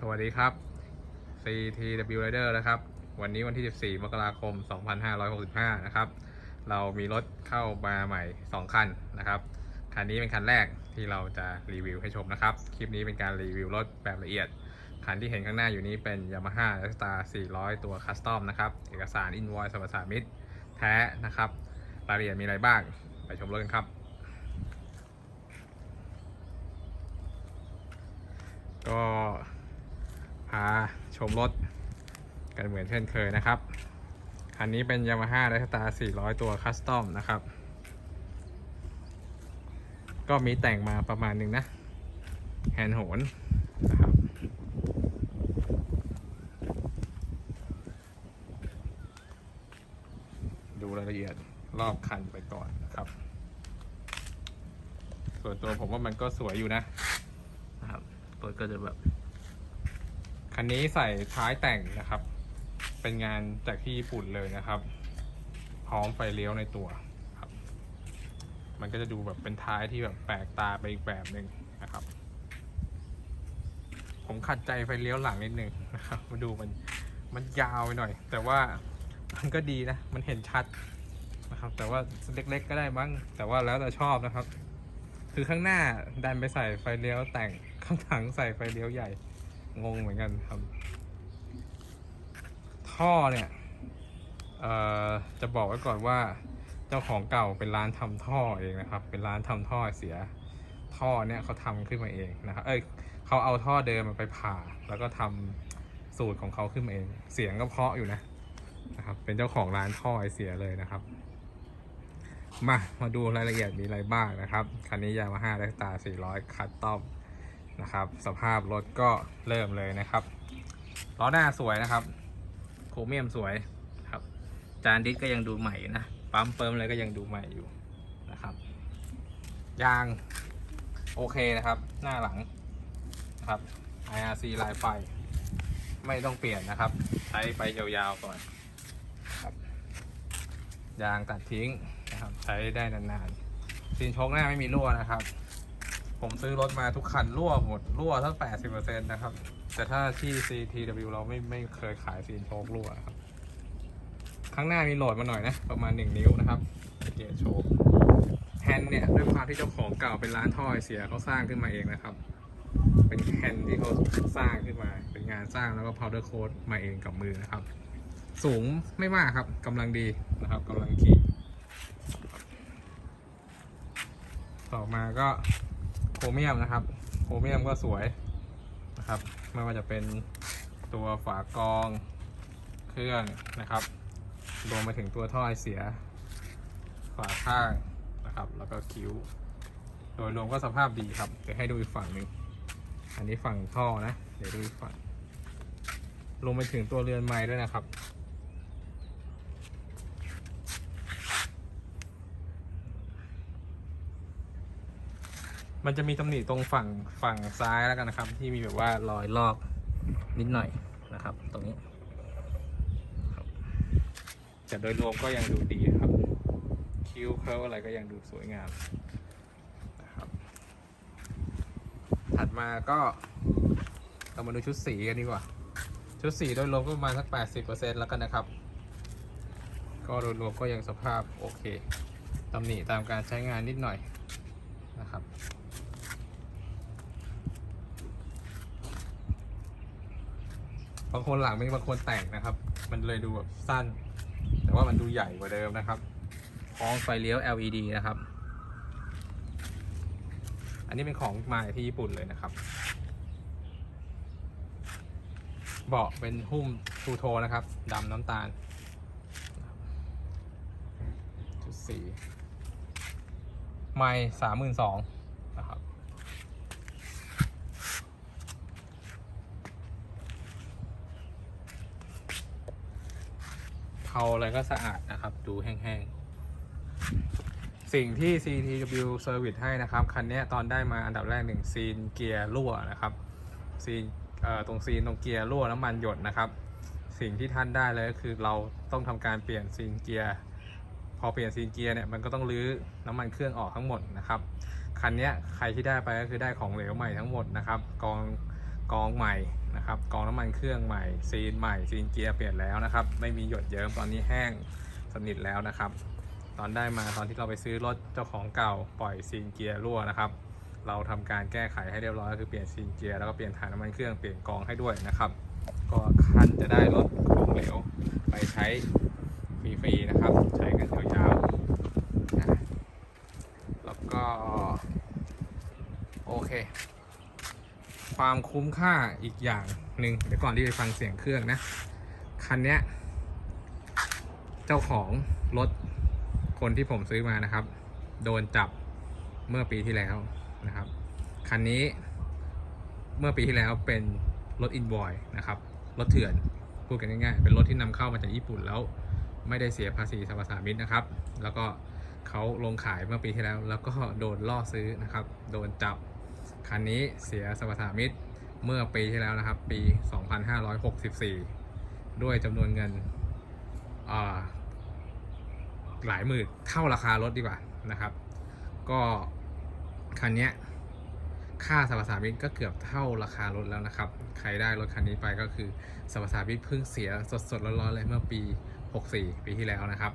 สวัสดีครับ CTW Rider นะครับ วันนี้วันที่ 14 มกราคม 2565 นะครับ เรามีรถเข้ามาใหม่ 2 คันนะครับ คันนี้เป็นคันแรกที่เราจะรีวิวให้ชมนะครับ คลิปนี้เป็นการรีวิวรถแบบละเอียด คันที่เห็นข้างหน้าอยู่นี้เป็น Yamaha r s t a r 400 ตัวคัสตอมนะครับ เอกสาร Invoice สรรพสามิตแท้นะครับ รายละเอียดมีอะไรบ้าง ไปชมรถกันครับก็ พาชมรถกันเหมือนเช่นเคยนะครับ คันนี้เป็น Yamaha r e s t a r 400 ตัวคัสตอมนะครับ ก็มีแต่งมาประมาณหนึ่งนะแฮนด์โหนนะครับดูรายละเอียดรอบคันไปก่อนนะครับ ส่วนตัวผมว่ามันก็สวยอยู่นะนะครับรถก็จะแบบ คันนี้ใส่ท้ายแต่งนะครับ เป็นงานจากที่ญี่ปุ่นเลยนะครับ พร้อมไฟเลี้ยวในตัวครับ มันก็จะดูแบบเป็นท้ายที่แบบแปลกตาไปอีกแบบหนึ่งนะครับ ผมขัดใจไฟเลี้ยวหลังนิดนึงนะครับ มาดูมันมันยาวไปหน่อย แต่ว่ามันก็ดีนะ มันเห็นชัดนะครับ แต่ว่าเล็กๆก็ได้มั้ง แต่ว่าแล้วแต่ชอบนะครับ คือข้างหน้าดันไปใส่ไฟเลี้ยวแต่ง ข้างหลังใส่ไฟเลี้ยวใหญ่ งงเหมือนกันครับ ท่อเนี่ยจะบอกไว้ก่อนว่าเจ้าของเก่าเป็นร้านทำท่อเองนะครับ เป็นร้านทำท่อเสีย ท่อเนี่ยเขาทำขึ้นมาเองนะครับ เอ้ยเขาเอาท่อเดิมมาไปผ่า แล้วก็ทำสูตรของเขาขึ้นมาเอง เสียงก็เพาะอยู่นะนะครับ เป็นเจ้าของร้านท่อไอเสียเลยนะครับ มา มาดูรายละเอียดมีอะไรบ้างนะครับ คันนี้ยามาฮ่าไดสตาร์400 คัตตอม นะครับ สภาพรถก็เริ่มเลยนะครับล้อหน้าสวยนะครับ โครเมียมสวยครับ จานดิสก็ยังดูใหม่นะปั๊มเปิมอะไรก็ยังดูใหม่อยู่นะครับยางโอเคนะครับ หน้าหลังนะครับ IRC ลายไฟ ไม่ต้องเปลี่ยนนะครับ ใช้ไปยาวๆก่อนครับยางตัดทิ้งนะครับ ใช้ได้นานๆซีนชกหน้าไม่มีรั่วนะครับ ผมซื้อรถมาทุกคันรั่วหมดรั่วทั้ง 80%นะครับ แต่ถ้าที่ CTW เราไม่ไม่เคยขายซีนโชกรั่วครับ ข้างหน้ามีโหลดมาหน่อยนะ ประมาณ 1 นิ้วนะครับเกียร์โชกแฮนด์เนี่ยด้วยความที่เจ้าของเก่าเป็นร้านท่อไอเสียเขาสร้างขึ้นมาเองนะครับ เป็นแฮนด์ที่เขาสร้างขึ้นมา เป็นงานสร้างแล้วก็ powder coat มาเองกับมือนะครับ สูงไม่มากครับกำลังดีนะครับกำลังขี่ต่อมาก็ เมียมนะครับโครเมียมก็สวยนะครับ ไม่ว่าจะเป็นตัวฝากรองเครื่องนะครับ รวมไปถึงตัวท่อไอเสีย ฝาข้างนะครับ แล้วก็คิ้ว โดยรวมก็สภาพดีครับ เดี๋ยวให้ดูอีกฝั่งหนึ่งอันนี้ฝั่งท่อนะ เดี๋ยวดูอีกฝั่งรวมไปถึงตัวเรือนไม้ด้วยนะครับ มันจะมีตำหนิตรงฝั่งฝั่งซ้ายแล้วกันนะครับ ที่มีแบบว่ารอยลอกนิดหน่อยนะครับ ตรงนี้แต่โดยรวมก็ยังดูดีครับ คิ้วเคิร์ลอะไรก็ยังดูสวยงามนะครับ ถัดมาก็เรามาดูชุดสีกันดีกว่า ชุดสีโดยรวมก็ประมาณสัก 80%แล้วกันนะครับ ก็โดยรวมก็ยังสภาพโอเคตำหนิตามการใช้งานนิดหน่อยนะครับ บางคนหลังไม่บางคนแต่งนะครับ มันเลยดูแบบสั้น แต่ว่ามันดูใหญ่กว่าเดิมนะครับพร้อมไฟเลี้ยว LED นะครับ อันนี้เป็นของมาที่ญี่ปุ่นเลยนะครับ เบาะเป็นหุ้มทูโทนนะครับดำน้ำตาลจุดสี่ไม่สามหมื่นสองนะครับ เผาอะไรก็สะอาดนะครับ ดูแห้งๆ สิ่งที่ CTW Service ให้นะครับ คันนี้ตอนได้มาอันดับแรกหนึ่งซีนเกียร์รั่วนะครับซีนตรงซีนตรงเกียร์รั่วน้ำมันหยดนะครับ สิ่งที่ท่านได้เลยก็คือเราต้องทำการเปลี่ยนซีนเกียร์พอเปลี่ยนซีนเกียร์เนี่ยมันก็ต้องรื้อน้ำมันเครื่องออกทั้งหมดนะครับคันเนี้ยใครที่ได้ไปก็คือได้ของเหลวใหม่ทั้งหมดนะครับกอง กองใหม่นะครับกองน้ำมันเครื่องใหม่ซีนใหม่ซีนเกียร์เปลี่ยนแล้วนะครับไม่มีหยดเยิ้มตอนนี้แห้งสนิทแล้วนะครับ ตอนได้มาตอนที่เราไปซื้อรถเจ้าของเก่าปล่อยซีนเกียร์รั่วนะครับ เราทำการแก้ไขให้เรียบร้อยก็คือเปลี่ยนซีนเกียร์แล้วก็เปลี่ยนถ่ายน้ำมันเครื่องเปลี่ยนกองให้ด้วยนะครับ ก็คันจะได้รถของเหลวไปใช้ฟรีๆนะครับ ใช้กันยาวๆแล้วก็โอเค ความคุ้มค่าอีกอย่างหนึ่งเดี๋ยวก่อนที่จะฟังเสียงเครื่องนะ คันนี้เจ้าของรถคนที่ผมซื้อมานะครับ โดนจับเมื่อปีที่แล้วนะครับ คันนี้เมื่อปีที่แล้วเป็นรถอินวอยนะครับ รถเถื่อนพูดกันง่ายๆ เป็นรถที่นำเข้ามาจากญี่ปุ่นแล้ว ไม่ได้เสียภาษีสรรพสามิตนะครับ แล้วก็เขาลงขายเมื่อปีที่แล้ว แล้วก็โดนล่อซื้อนะครับ โดนจับ คันนี้เสียสรรพสามิตเมื่อปีที่แล้วนะครับ ปี 2564 ด้วยจำนวนเงินหลายหมื่นเท่าราคารถดีกว่านะครับ ก็คันนี้ค่าสรรพสามิตก็เกือบเท่าราคารถแล้วนะครับ ใครได้รถคันนี้ไปก็คือสรรพสามิตเพิ่งเสียสดๆร้อนๆเลยเมื่อปี 64 ปีที่แล้วนะครับ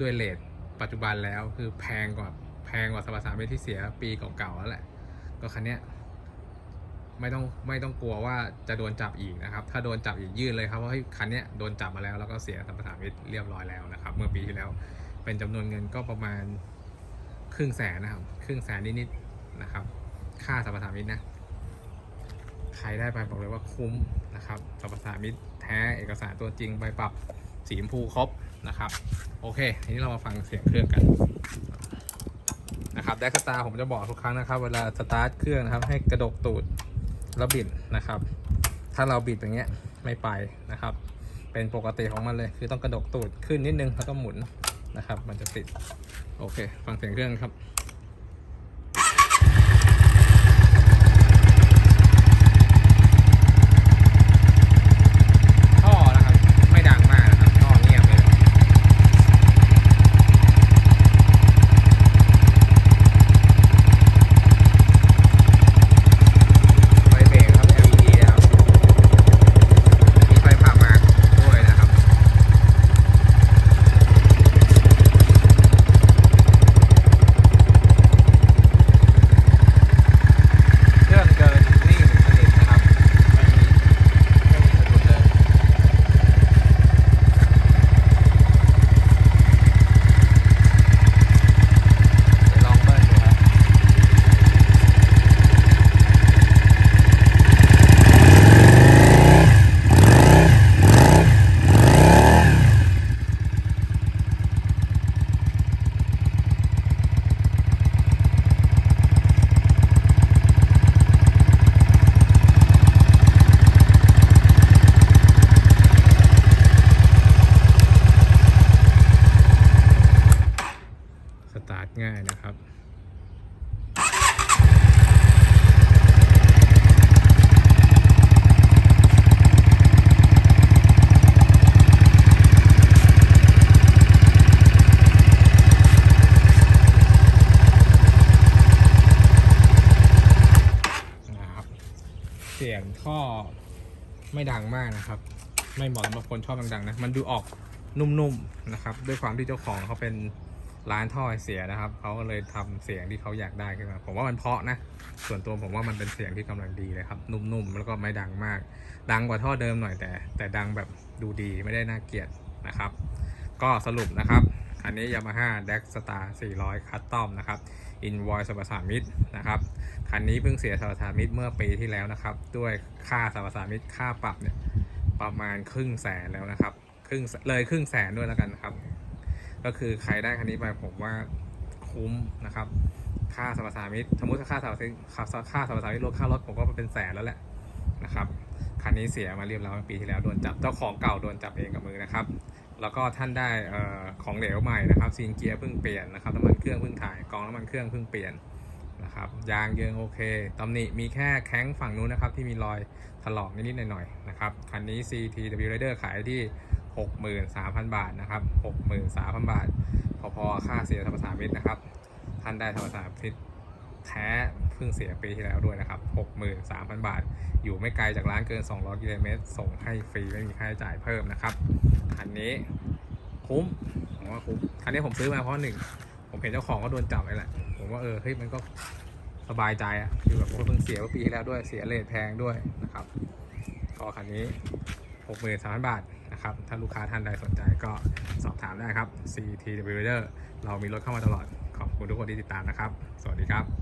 ด้วยเลทปัจจุบันแล้วคือแพงกว่าแพงกว่าสรรพสามิตที่เสียปีเก่าๆแล้วแหละ ก็คันนี้ ไม่ต้องไม่ต้องกลัวว่าจะโดนจับอีกนะครับ ถ้าโดนจับอีกยื่นเลยครับว่าเฮ้คันนี้โดนจับมาแล้วแล้วก็เสียสรรพสามิตเรียบร้อยแล้วนะครับ เมื่อปีที่แล้วเป็นจำนวนเงินก็ประมาณครึ่งแสนนะครับครึ่งแสนนิดๆนะครับ ค่าสรรพสามิตนะใครได้ไปบอกเลยว่าคุ้มนะครับสรรพสามิตแท้เอกสารตัวจริงใบปรับสีชมพูครบนะครับ โอเค ทีนี้เรามาฟังเสียงเครื่องกันนะครับแดกสตาร์ผมจะบอกทุกครั้งนะครับ เวลาสตาร์ทเครื่องนะครับ ให้กระดกตูด แล้วบิดนะครับ ถ้าเราบิดอย่างเงี้ยไม่ไปนะครับ เป็นปกติของมันเลย คือต้องกระดกตูดขึ้นนิดนึงแล้วก็หมุนนะครับ มันจะติด โอเค ฟังเสียงเครื่องครับ ท่อนะครับ ไม่ดังมากนะครับ ท่อเงียบเลย ไฟเบรกครับ LED นะครับ มีไฟผ่าหมากด้วยนะครับ เครื่องเกินนิ่งสนิทนะครับ ไม่มีไม่มีสะดุดเลย เดี๋ยวลองเบิ้ลดูครับ สตาร์ทง่ายนะครับ นะครับ เสียงท่อ ไม่ดังมากนะครับ ไม่เหมาะสำหรับคนชอบดังๆนะมันดูออกนุ่มๆนะครับ ด้วยความที่เจ้าของเขาเป็นร้านท่อไอเสียนะครับเขาก็เลยทำเสียงที่เขาอยากได้ขึ้นมา ผมว่ามันเพาะนะ ส่วนตัวผมว่ามันเป็นเสียงที่กำลังดีเลยครับ นุ่มๆ แล้วก็ไม่ดังมาก ดังกว่าท่อเดิมหน่อยแต่ แต่ดังแบบดูดีไม่ได้น่าเกลียดนะครับ ก็สรุปนะครับ อันนี้ Yamaha Dex Star 400 Custom นะครับ Invoice สรรพสามิตนะครับ คันนี้เพิ่งเสียสรรพสามิตเมื่อปีที่แล้วนะครับ ด้วยค่าสรรพสามิตค่าปรับเนี่ยประมาณครึ่งแสนแล้วนะครับ ครึ่งเลยครึ่งแสนด้วยแล้วกันนะครับ ก็คือใครได้คันนี้ไปผมว่าคุ้มนะครับ ค่าสรรพสามิตสมมติค่าสรรพสามิตค่าค่าสรรพสามิตรถค่ารถผมก็เป็นแสนแล้วแหละนะครับคันนี้เสียมาเรียบร้อยปีที่แล้วโดนจับเจ้าของเก่าโดนจับเองกับมือนะครับ แล้วก็ท่านได้ของเหลวใหม่นะครับซีนเกียร์เพิ่งเปลี่ยนนะครับน้ำมันเครื่องเพิ่งถ่ายกองน้ำมันเครื่องเพิ่งเปลี่ยนนะครับยางเยิงโอเคตำหนิมีแค่แข้งฝั่งนู้นนะครับที่มีรอยถลอกนิดๆหน่อยๆนะครับคันนี้ CTW Rider ขายที่ 63,000 บาทนะครับ63,000 บาท พอๆค่าเสียธรรมสามิตนะครับ ท่านได้ธรรมสามิต แท้เพิ่งเสียปีที่แล้วด้วยนะครับ 63,000 บาท อยู่ไม่ไกลจากร้านเกิน 200กิโลเมตรส่งให้ฟรีไม่มีค่าใช้จ่ายเพิ่มนะครับคันนี้คุ้มผมว่าคุ้มคันนี้ผมซื้อมาเพราะหนึ่งผมเห็นเจ้าของก็โดนจับเลยแหละผมว่าเออเฮ้ยมันก็สบายใจอะคือแบบเพิ่งเสียเมื่อปีที่แล้วด้วยเสียเลทแพงด้วยนะครับก็คันนี้ 63,000 บาทนะครับถ้าลูกค้าท่านใดสนใจก็สอบถามได้ครับ CTW Rider เรามีรถเข้ามาตลอดขอบคุณทุกคนที่ติดตามนะครับ สวัสดีครับ